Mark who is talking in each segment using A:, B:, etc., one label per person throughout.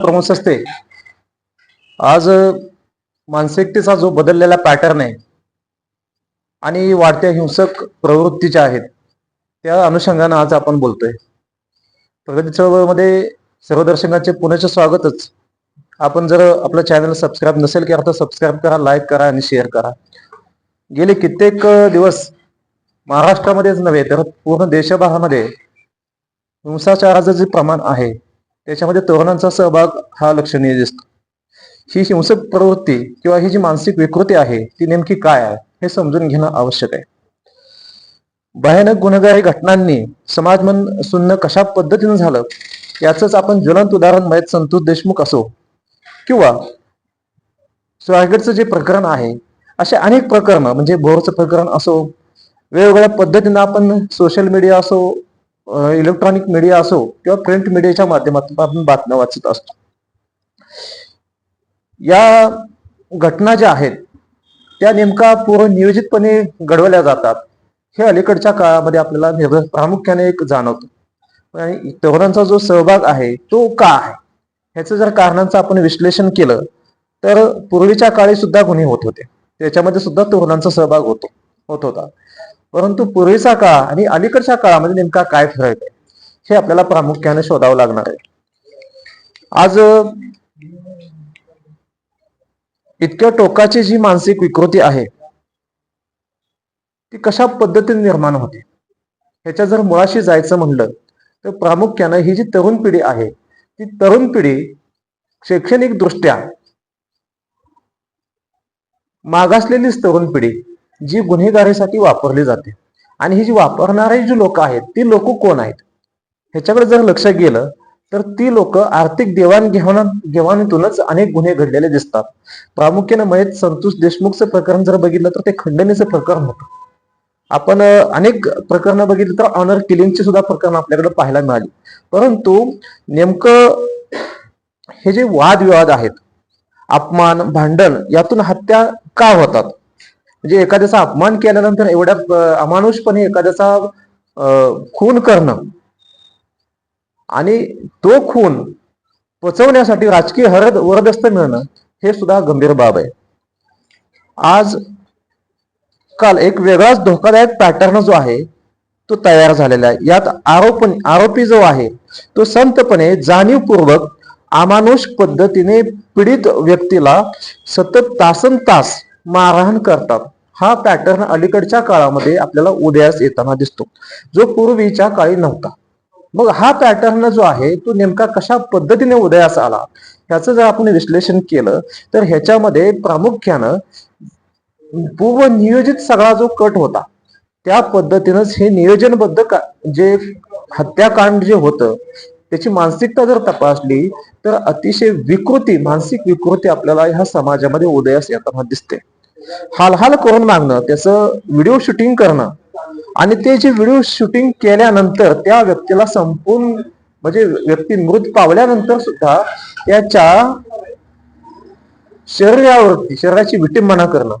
A: प्रमोद असते आज मानसिकतेचा जो बदललेला पॅटर्न आहे आणि वाढत्या हिंसक प्रवृत्तीच्या आहेत त्या अनुषंगानं आज आपण बोलतोय. प्रगती चळवळीमध्ये सर्व दर्शकांचे पुण्याचे स्वागतच. आपण जर आपलं चॅनल सबस्क्राईब नसेल केलं तर सबस्क्राईब करा लाईक करा आणि शेअर करा. गेले कित्येक दिवस महाराष्ट्रामध्येच नव्हे तर पूर्ण देशभरामध्ये हिंसाचाराचं जे प्रमाण आहे त्याच्यामध्ये तरुणांचा सहभाग हा लक्षणीय दिसतो. ही हिंसक प्रवृत्ती किंवा ही जी मानसिक विकृती आहे ती नेमकी काय आहे हे समजून घेणं आवश्यक आहे. भयानक गुन्हेगारी घटनांनी समाजमन सुन्न कशा पद्धतीनं झालं याचंच आपण ज्वलंत उदाहरण मयत संतोष देशमुख असो किंवा स्वारगेटचं जे प्रकरण आहे असे अनेक प्रकरणं म्हणजे बोरचं प्रकरण असो वेगवेगळ्या पद्धतीनं आपण सोशल मीडिया असो इलेक्ट्रॉनिक मीडिया असो किंवा प्रिंट मीडियाच्या माध्यमातून आपण बातम्या वाचत असतो. या घटना ज्या आहेत त्या नेमका पूर्व नियोजितपणे घडवल्या जातात हे अलीकडच्या काळामध्ये आपल्याला निर्भर प्रामुख्याने एक जाणवतो. आणि तरुणांचा जो सहभाग आहे तो का आहे? ह्याचं जर कारणांचं आपण विश्लेषण केलं तर पूर्वीच्या काळी सुद्धा गुन्हे होत होते. त्याच्यामध्ये सुद्धा तरुणांचा सहभाग होतो होत होता. परंतु पूर्वीचा काळ आणि अलीकडच्या काळामध्ये नेमका काय फरक आहे? हे आपल्याला प्रामुख्याने शोधावं लागणार आहे. आज इतक्या टोकाची जी मानसिक विकृती आहे ती कशा पद्धतीने निर्माण होते? ह्याच्या जर मुळाशी जायचं म्हणलं तर प्रामुख्यानं ही जी तरुण पिढी आहे ती तरुण पिढी शैक्षणिक दृष्ट्या मागासलेलीच तरुण पिढी जी गुन्हेगारीसाठी वापरली जाते. आणि ही जी वापरणारी जी लोक आहेत ती लोक कोण आहेत? ह्याच्याकडे जर लक्ष गेलं तर ती लोक आर्थिक देवाणघेवाण घेवाणीतूनच अनेक गुन्हे घडलेले दिसतात. प्रामुख्याने मयत संतोष देशमुखचं प्रकरण जर बघितलं तर ते खंडणीचं प्रकरण होतं. आपण अनेक प्रकरणं बघितली तर ऑनर किलिंगची सुद्धा प्रकरण आपल्याकडे पाहायला मिळाली. परंतु नेमकं हे जे वादविवाद आहेत अपमान भांडण यातून हत्या का होतात? म्हणजे एखाद्याचा अपमान केल्यानंतर एवढ्या अमानुषपणे एखाद्याचा खून करणं आणि तो खून पचवण्यासाठी राजकीय हरद वरदस्त मिळणं हे सुद्धा गंभीर बाब आहे. आज काल एक वेगळाच धोकादायक पॅटर्न जो आहे तो तयार झालेला आहे. यात आरोप आरोपी जो आहे तो संतपणे जाणीवपूर्वक अमानुष पद्धतीने पीडित व्यक्तीला सतत तासन तास मारहाण करतात. हा पॅटर्न अलीकडच्या काळामध्ये आपल्याला उदयास येताना दिसतो. जो पूर्वीच्या काळी नव्हता. मग हा पॅटर्न जो आहे तो नेमका कशा पद्धतीने उदयास आला? ह्याचं जर आपण विश्लेषण केलं तर ह्याच्यामध्ये प्रामुख्यानं पूर्व नियोजित सगळा जो कट होता त्या पद्धतीनंच हे नियोजनबद्ध का जे हत्याकांड जे होतं त्याची मानसिकता जर तपासली तर अतिशय विकृती मानसिक विकृती आपल्याला ह्या समाजामध्ये उदयास येताना दिसते. हालहाल करून मागणं त्याचं व्हिडिओ शूटिंग करणं आणि ते जे व्हिडिओ शूटिंग केल्यानंतर त्या व्यक्तीला संपूर्ण म्हणजे व्यक्ती मृत पावल्यानंतर सुद्धा त्याच्या शरीरावरती शरीराची विटिंबना करणं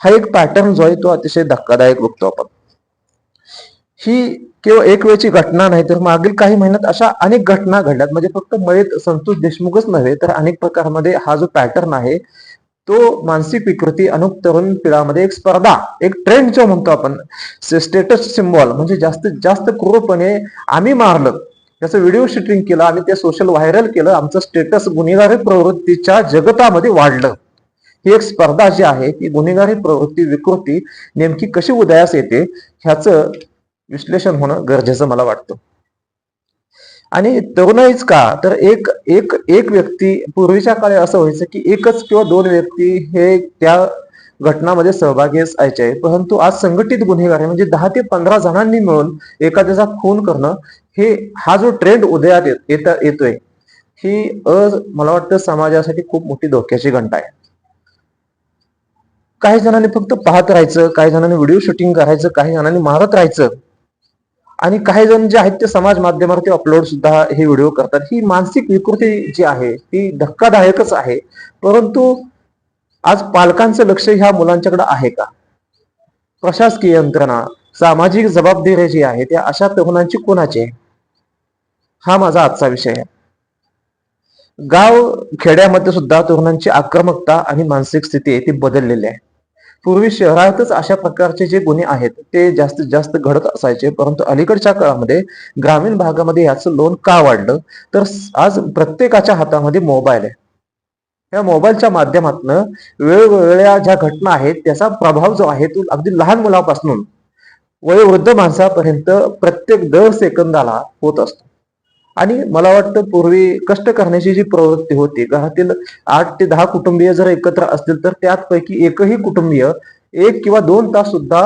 A: हा एक पॅटर्न जो आहे तो अतिशय धक्कादायक बघतो आपण. ही केवळ एक वेळची घटना नाही तर मागील काही महिन्यात अशा अनेक घटना घडल्यात. म्हणजे फक्त मयत संतोष देशमुखच नव्हे तर अनेक प्रकारामध्ये हा जो पॅटर्न आहे तो मानसिक विकृती अनुक तरुण पिढ्यामध्ये एक स्पर्धा एक ट्रेंड जो म्हणतो आपण स्टेटस सिम्बॉल म्हणजे जास्तीत जास्त क्रूरपणे आम्ही मारलं त्याचं व्हिडिओ शूटिंग केलं आणि ते सोशल व्हायरल केलं आमचं स्टेटस गुन्हेगारी प्रवृत्तीच्या जगतामध्ये वाढलं. ही एक स्पर्धा जी आहे ती गुन्हेगारी प्रवृत्ती विकृती नेमकी कशी उदयास येते ह्याचं विश्लेषण होणं गरजेचं मला वाटतं. आणि तरुणाईच का? तर एक एक एक व्यक्ती पूर्वीच्या काळी असं व्हायचं की एकच किंवा दोन व्यक्ती हे त्या घटनामध्ये सहभागी असायचे. परंतु आज संघटित गुन्हेगारी म्हणजे दहा ते पंधरा जणांनी मिळून एखाद्याचा खून करणं हे हा जो ट्रेंड उदयात येत- येत येतोय ही अ मला वाटतं समाजासाठी खूप मोठी धोक्याची घंटा आहे. काही जणांनी फक्त पाहत राहायचं काही जणांनी व्हिडिओ शूटिंग करायचं काही जणांनी मारत राहायचं. आणि काही जण जे आहेत ते समाज माध्यमावरती अपलोड सुद्धा हे व्हिडिओ करतात. ही मानसिक विकृती जी आहे ती धक्कादायकच आहे. परंतु आज पालकांचं लक्ष ह्या मुलांच्याकडे आहे का? प्रशासकीय यंत्रणा सामाजिक जबाबदारी जी आहे त्या अशा तरुणांची कोणाची आहे? हा माझा आजचा विषय आहे. गाव खेड्यामध्ये सुद्धा तरुणांची आक्रमकता आणि मानसिक स्थिती आहे ती बदललेली आहे. पूर्वी शहरातच अशा प्रकारचे जे गुन्हे आहेत ते जास्तीत जास्त घडत असायचे. परंतु अलीकडच्या काळामध्ये ग्रामीण भागामध्ये याचं लोन का वाढलं? तर आज प्रत्येकाच्या हातामध्ये मोबाईल आहे. या मोबाईलच्या माध्यमातून वेगवेगळ्या ज्या घटना आहेत त्याचा प्रभाव जो आहे तो अगदी लहान मुलापासून वयोवृद्ध माणसापर्यंत प्रत्येक दर सेकंदाला होत असतो. आणि मला वाटतं पूर्वी कष्ट करण्याची जी प्रवृत्ती होती घरातील आठ ते दहा कुटुंबीय जर एकत्र असतील तर त्यातपैकी एकही कुटुंबीय एक किंवा दोन तास सुद्धा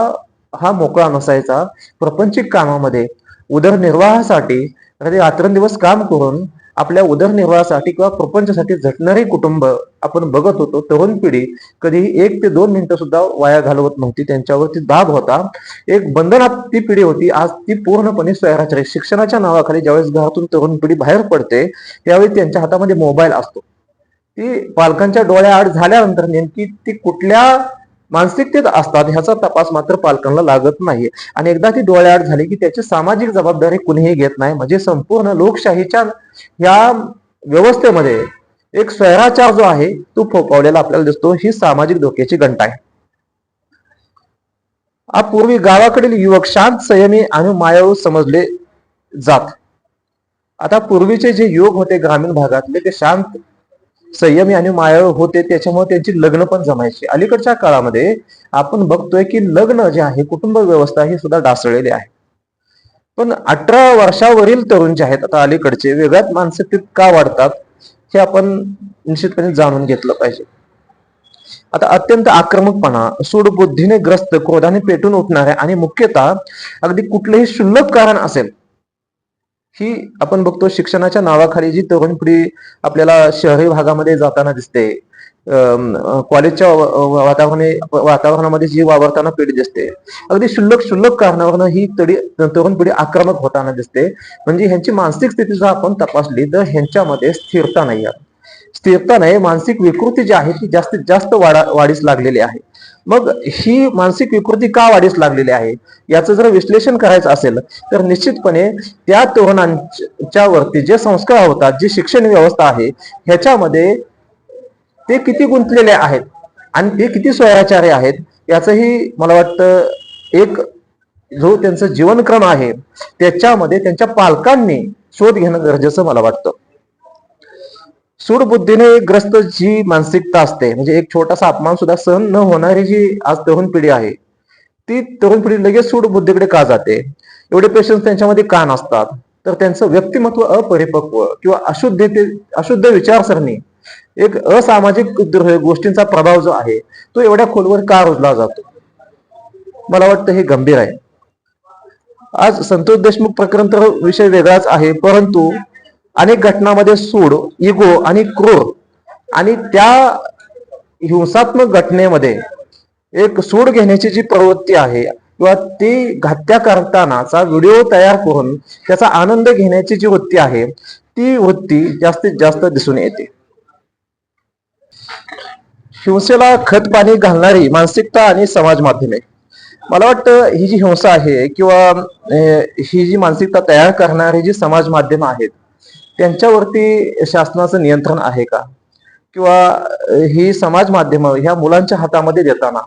A: हा मोकळा नसायचा प्रपंचिक कामामध्ये. उदरनिर्वाहासाठी रात्रंदिवस काम करून आपल्या उदरनिर्वाहासाठी किंवा प्रपंचासाठी झटणारे कुटुंब आपण बघत होतो तरुण पिढी कधीही एक ते दोन मिनिटं सुद्धा वाया घालवत नव्हती. त्यांच्यावरती दाब होता. एक बंधनात ती पिढी होती. आज ती पूर्णपणे स्वैराचारी. शिक्षणाच्या नावाखाली ज्यावेळेस घरातून तरुण पिढी बाहेर पडते त्यावेळी त्यांच्या हातामध्ये मोबाईल असतो. ती पालकांच्या डोळ्याआड झाल्यानंतर नेमकी ती कुठल्या मानसिकतेत असतात ह्याचा तपास मात्र पालकांना लागत नाही आणि एकदा ती डोळ्याआड झाली की त्याची सामाजिक जबाबदारी कुणीही घेत नाही. म्हणजे संपूर्ण लोकशाहीच्या या व्यवस्थेमध्ये एक स्वैराचार जो आहे तो फोपावलेला आपल्याला दिसतो. ही सामाजिक धोक्याची घंटा आहे. आपूर्वी पूर्वी गावाकडील युवक शांत संयमी आणि मायाळू समजले जात. आता पूर्वीचे जे युवक होते ग्रामीण भागातले ते शांत संयमी आणि मायाळू होते त्याच्यामुळे त्यांची लग्न पण जमायची. अलीकडच्या काळामध्ये आपण बघतोय की लग्न जे आहे कुटुंब व्यवस्था ही सुद्धा ढासळलेली आहे. पण अठरा वर्षावरील तरुण जे आहेत आता अलीकडचे वेगळ्यात मानसिकतेत का वाढतात हे आपण निश्चितपणे जाणून घेतलं पाहिजे. आता अत्यंत आक्रमकपणा सूडबुद्धीने ग्रस्त क्रोधाने पेटून उठणाऱ्या आणि मुख्यतः अगदी कुठलेही क्षुल्लक कारण असेल ही आपण बघतो शिक्षणाच्या नावाखाली जी तरुण पिढी आपल्याला शहरी भागामध्ये जाताना दिसते कॉलेजच्या वातावरण वातावरणे वातावरणामध्ये जी वावरताना पिढी दिसते अगदी शुल्लक शुल्लक कारणावरनं ही तडी तरुण पिढी आक्रमक होताना दिसते. म्हणजे ह्यांची मानसिक स्थिती जर आपण तपासली तर ह्यांच्यामध्ये स्थिरता नाही आहे स्थिरता नाही मानसिक विकृती जी आहे ती जास्तीत जास्त वाढा वाढीस लागलेली आहे. मग ही मानसिक विकृती का वाढीस लागलेली आहे? याचं जर विश्लेषण करायचं असेल तर निश्चितपणे त्या तरुणांच्या वरती जे संस्कार होतात जी शिक्षण व्यवस्था आहे ह्याच्यामध्ये ते किती गुंतलेले आहेत आणि ते किती स्वयाचारी आहेत याचंही मला वाटतं एक जो त्यांचं जीवनक्रम आहे त्याच्यामध्ये त्यांच्या पालकांनी शोध घेणं गरजेचं मला वाटतं. सूडबुद्धीने ग्रस्त जी मानसिकता असते म्हणजे एक छोटासा अपमान सुद्धा सहन न होणारी जी आज तरुण पिढी आहे ती तरुण पिढी लगेच सूडबुद्धीकडे का जाते? एवढे पेशन्स त्यांच्यामध्ये का नसतात? तर त्यांचं व्यक्तिमत्व अपरिपक्व किंवा अशुद्धते अशुद्ध विचारसरणी एक असामाजिक गोष्टींचा प्रभाव जो आहे तो एवढ्या खोलवर का रुजला जातो? मला वाटतं हे गंभीर आहे. आज संतोष देशमुख प्रकरण तर विषय वेगळाच आहे परंतु अनेक घटनामध्ये सूड इगो आणि क्रूर आणि त्या हिंसात्मक घटनेमध्ये एक सूड घेण्याची जी प्रवृत्ती आहे किंवा ती घात्या करतानाचा व्हिडिओ तयार करून त्याचा आनंद घेण्याची जी वृत्ती आहे ती वृत्ती जास्तीत जास्त दिसून येते. हिंसेला खत पाणी घालणारी मानसिकता आणि समाज माध्यमे. मला वाटतं ही जी हिंसा आहे किंवा ही जी मानसिकता तयार करणारी जी समाज माध्यम आहेत त्यांच्यावरती शासनाचं नियंत्रण आहे का? किंवा ही समाज माध्यम ह्या मुलांच्या हातामध्ये देताना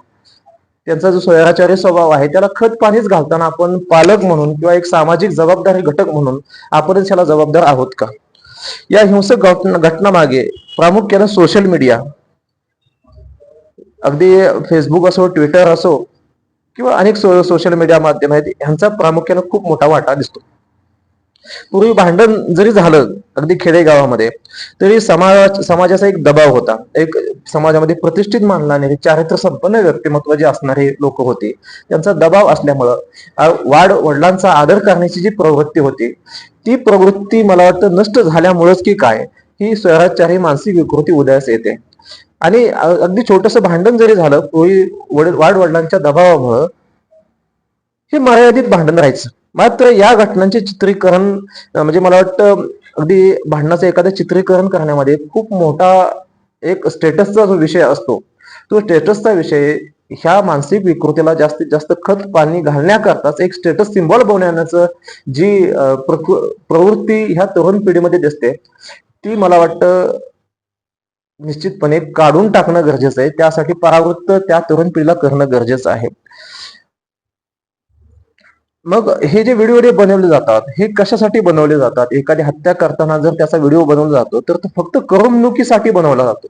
A: त्यांचा जो स्वैराचारी स्वभाव आहे त्याला खत पाणीच घालताना आपण पालक म्हणून किंवा एक सामाजिक जबाबदारी घटक म्हणून आपणच याला जबाबदार आहोत का? या हिंसक घटना घटनामागे प्रामुख्याने सोशल मीडिया अगदी फेसबुक असो ट्विटर असो किंवा अनेक सो, सोशल मीडिया माध्यम आहेत ह्यांचा प्रामुख्याने खूप मोठा वाटा दिसतो. पूर्वी भांडण जरी झालं अगदी खेडेगावामध्ये तरी समाज समाजाचा एक दबाव होता. एक समाजामध्ये प्रतिष्ठित मानणारे चारित्र संपन्न व्यक्तिमत्व जे असणारे लोक होते त्यांचा दबाव असल्यामुळं वाढ वडिलांचा आदर करण्याची जी प्रवृत्ती होती ती प्रवृत्ती मला वाटतं नष्ट झाल्यामुळेच की काय ही स्वराचारी मानसिक विकृती उदयास येते. आणि अगदी छोटस भांडण जरी झालं पूर्वी वडील वाढ वडिलांच्या दबावामुळं हे मर्यादित भांडण राहायचं. मात्र या घटनांचे चित्रीकरण म्हणजे मला वाटतं अगदी भांडणाचं एखादं चित्रीकरण करण्यामध्ये खूप मोठा एक स्टेटसचा जो विषय असतो तो स्टेटसचा विषय ह्या मानसिक विकृतीला जास्तीत जास्त खत पाणी घालण्याकरताच एक स्टेटस सिम्बॉल बनवण्याचं जी प्रवृत्ती ह्या तरुण पिढीमध्ये दिसते ती मला वाटतं निश्चितपणे काढून टाकणं गरजेचं आहे. त्यासाठी परावृत्त त्या तरुण पिढीला करणं गरजेचं आहे. मग हे जे व्हिडिओ बनवले जातात हे कशासाठी बनवले जातात? एखादी हत्या करताना जर त्याचा व्हिडिओ बनवला जातो तर तो फक्त करमणुकीसाठी बनवला जातो.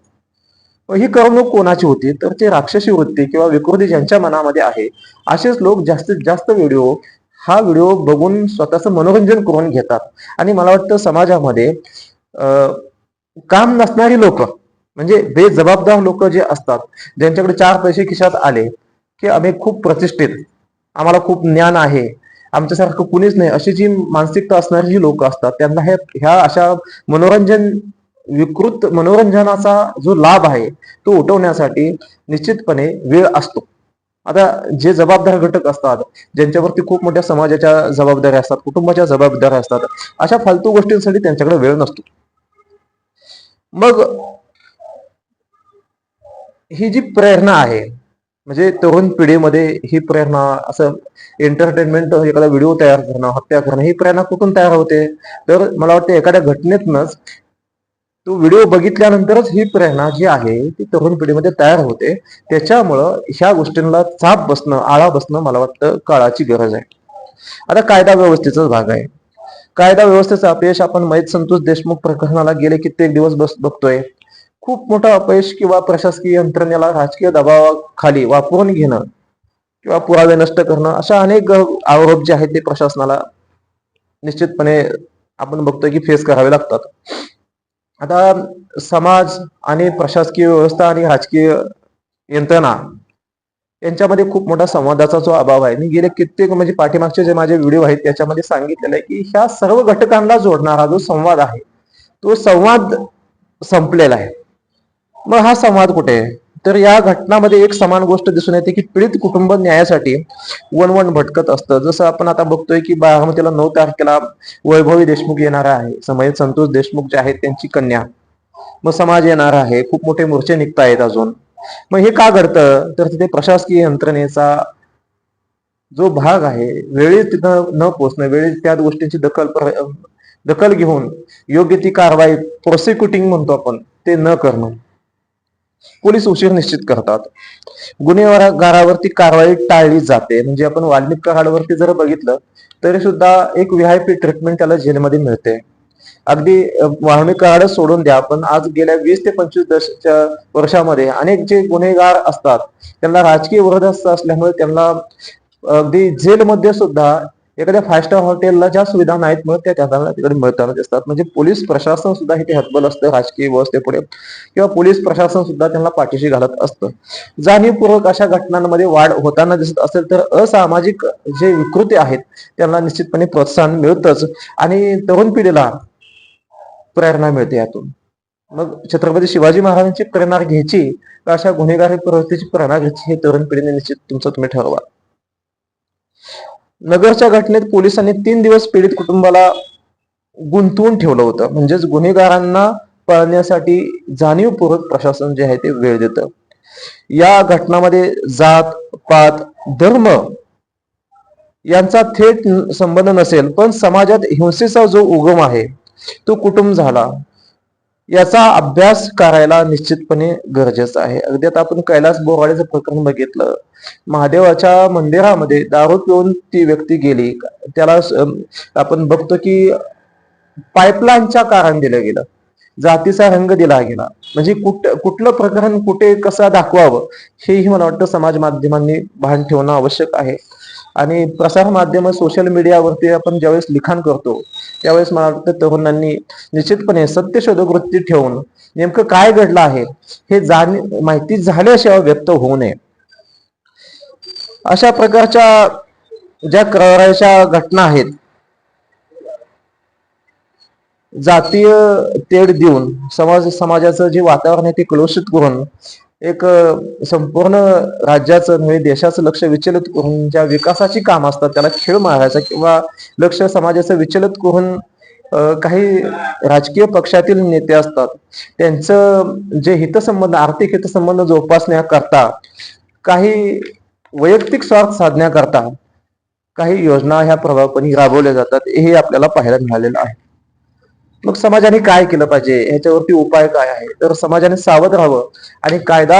A: ही करमणूक कोणाची होती? तर ते राक्षसी वृत्ती किंवा विकृती ज्यांच्या मनामध्ये आहे असेच लोक जास्तीत जास्त व्हिडिओ हा व्हिडिओ बघून स्वतःचं मनोरंजन करून घेतात. आणि मला वाटतं समाजामध्ये काम नसणारी लोक म्हणजे बेजबाबदार लोक जे असतात ज्यांच्याकडे चार पैसे खिशात आले की आम्ही खूप प्रतिष्ठित आम्हाला खूप ज्ञान आहे आमच्यासारखं कुणीच नाही. अशी जी मानसिकता असणारी जी लोक असतात त्यांना हे ह्या अशा मनोरंजन विकृत मनोरंजनाचा जो लाभ आहे तो उठवण्यासाठी निश्चितपणे वेळ असतो. आता जे जबाबदार घटक असतात ज्यांच्यावरती खूप मोठ्या समाजाच्या जबाबदाऱ्या असतात कुटुंबाच्या जबाबदाऱ्या असतात अशा फालतू गोष्टींसाठी त्यांच्याकडे वेळ नसतो. मग ही जी प्रेरणा आहे म्हणजे तरुण पिढीमध्ये ही प्रेरणा असं एंटरटेनमेंट एखादा व्हिडिओ तयार करणं हत्या करणं ही प्रेरणा कुठून तयार होते? तर मला वाटतं एखाद्या घटनेतनच तो व्हिडिओ बघितल्यानंतरच ही प्रेरणा जी आहे ती तरुण पिढीमध्ये तयार होते. त्याच्यामुळं ह्या गोष्टींना चाप बसणं आळा बसणं मला वाटतं काळाची गरज आहे. आता कायदा व्यवस्थेचाच भाग आहे. कायदा व्यवस्थेचं अपयश आपण मैत संतोष देशमुख प्रकरणाला गेले कित्येक दिवस बस बघतोय. खूप मोठं अपयश किंवा प्रशासकीय यंत्रणेला राजकीय दबावाखाली वापरून घेणं किंवा पुरावे नष्ट करणं अशा अनेक आरोप जे आहेत ते प्रशासनाला निश्चितपणे आपण बघतोय की फेस करावे लागतात. आता समाज आणि प्रशासकीय व्यवस्था आणि राजकीय यंत्रणा यांच्यामध्ये खूप मोठा संवादाचा जो अभाव आहे. मी गेले कित्येक म्हणजे पाठीमागचे जे माझे व्हिडिओ आहेत त्याच्यामध्ये सांगितलेलं आहे की ह्या सर्व घटकांना जोडणारा जो संवाद आहे तो संवाद संपलेला आहे. मग हा संवाद कुठे आहे? तर या घटनामध्ये एक समान गोष्ट दिसून येते की पीडित कुटुंब न्यायासाठी वन वन भटकत असतं. जसं आपण आता बघतोय की बारामतीला नऊ तारखेला वैभवी देशमुख येणार आहे. समय संतोष देशमुख जे आहेत त्यांची कन्या. मग समाज येणार आहे. खूप मोठे मोर्चे निघतायत अजून. मग हे का घडतं? तर तिथे प्रशासकीय यंत्रणेचा जो भाग आहे वेळेत तिथं न पोचणं वेळेत त्या गोष्टींची दखल दखल घेऊन योग्य ती कारवाई प्रोसिक्युटिंग म्हणतो आपण ते न करणं. पोलीस उशीर निश्चित करतात. गुन्हेगारावरती कारवाई टाळली जाते. म्हणजे आपण वाल्मिक कराडवरती जर बघितलं तरी सुद्धा एक व्हीआयपी ट्रीटमेंट त्याला जेलमध्ये मिळते. अगदी वाल्मिक कराड सोडून द्या पण आज गेल्या वीस ते पंचवीस दशच्या वर्षामध्ये अनेक जे गुन्हेगार असतात त्यांना राजकीय विरोधस्त असल्यामुळे त्यांना अगदी जेलमध्ये सुद्धा एखाद्या फाय स्टार हॉटेलला ज्या सुविधा नाहीत मिळत त्या त्यांना तिकडे मिळताना दिसतात. म्हणजे पोलीस प्रशासन सुद्धा इथे हतबल असतं राजकीय व्यवस्थेपुढे किंवा पोलीस प्रशासन सुद्धा त्यांना पाठीशी घालत असतं. जाणीवपूर्वक अशा घटनांमध्ये वाढ होताना दिसत असेल तर असामाजिक जे विकृती आहेत त्यांना निश्चितपणे प्रोत्साहन मिळतच. आणि तरुण पिढीला प्रेरणा मिळते यातून. मग छत्रपती शिवाजी महाराजांची प्रेरणा घ्यायची का अशा गुन्हेगारी प्रवृत्तीची प्रेरणा घ्यायची हे तरुण पिढीने निश्चित तुमचं तुम्ही ठरवा. नगरच्या घटनेत पोलिसांनी तीन दिवस पीडित कुटुंबाला गुंतवून ठेवलं होतं. म्हणजेच गुन्हेगारांना पळण्यासाठी जाणीवपूर्वक प्रशासन जे आहे ते वेळ देतं. या घटनामध्ये जात पात धर्म यांचा थेट संबंध नसेल पण समाजात हिंसेचा जो उगम आहे तो कुटुंब झाला. याचा अभ्यास करायला निश्चितपणे गरजेचं आहे. अगदी आता आपण कैलास बोराडेचं प्रकरण बघितलं. महादेवाच्या मंदिरामध्ये दारू पिऊन ती व्यक्ती गेली. त्याला आपण बघतो की पाईपलाईनच्या कारण दिलं गेलं. जातीचा रंग दिला गेला. म्हणजे कुठ कुठलं प्रकरण कुठे कसं दाखवावं हेही मला वाटतं समाज माध्यमांनी भान ठेवणं आवश्यक आहे. आणि प्रसार माध्यम सोशल मीडियावरती आपण ज्यावेळेस लिखाण करतो त्यावेळेस मला वाटतं तरुणांनी निश्चितपणे सत्यशोधक वृत्ती ठेवून नेमकं काय घडलं आहे हे जाण माहिती झाल्याशिवाय व्यक्त होऊ नये. अशा प्रकारच्या ज्या कराराच्या घटना आहेत जातीय तेढ देऊन समाज समाजाचं जे वातावरण आहे ते कलुषित करून एक संपूर्ण राज्याचं नव्हे देशाचं लक्ष विचलित करून ज्या विकासाची काम असतात त्याला खेळ मारायचा किंवा लक्ष समाजाचं विचलित करून काही राजकीय पक्षातील नेते असतात त्यांचं जे हितसंबंध आर्थिक हितसंबंध जोपासण्याकरता काही वैयक्तिक स्वार्थ साधण्याकरता काही योजना ह्या प्रभावपणे राबवल्या जातात हे आपल्याला पाहायला मिळालेलं आहे. मग समाजाने काय केलं पाहिजे? ह्याच्यावरती उपाय काय आहे? तर समाजाने सावध राहावं आणि कायदा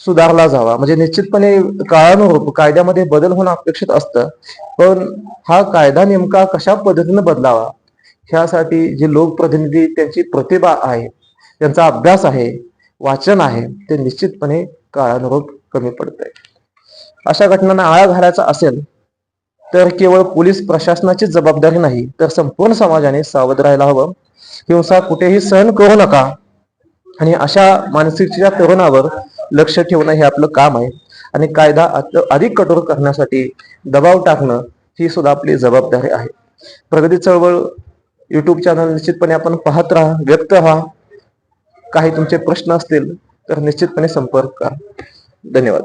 A: सुधारला जावा. म्हणजे निश्चितपणे काळानुरूप कायद्यामध्ये बदल होणं अपेक्षित असतं. पण हा कायदा नेमका कशा पद्धतीने बदलावा? ह्यासाठी जे लोकप्रतिनिधी त्यांची प्रतिभा आहे त्यांचा अभ्यास आहे वाचन आहे ते निश्चितपणे काळानुरूप कमी पडत आहे अशा घटनांना आळा घालायचा असेल तर केवळ पोलीस प्रशासनाची जबाबदारी नाही तर संपूर्ण समाजाने सावध राहायला हवं. हिंसा कुठेही सहन करू नका. आणि अशा मानसिकतेच्या तरुणावर लक्ष ठेवणं हे आपलं काम आहे. आणि कायदा अधिक कठोर करण्यासाठी दबाव टाकणं ही सुद्धा आपली जबाबदारी आहे. प्रगती चळवळ युट्यूब चॅनल निश्चितपणे आपण पाहत राहा व्यक्त राहा. काही तुमचे प्रश्न असतील तर निश्चितपणे संपर्क करा. धन्यवाद.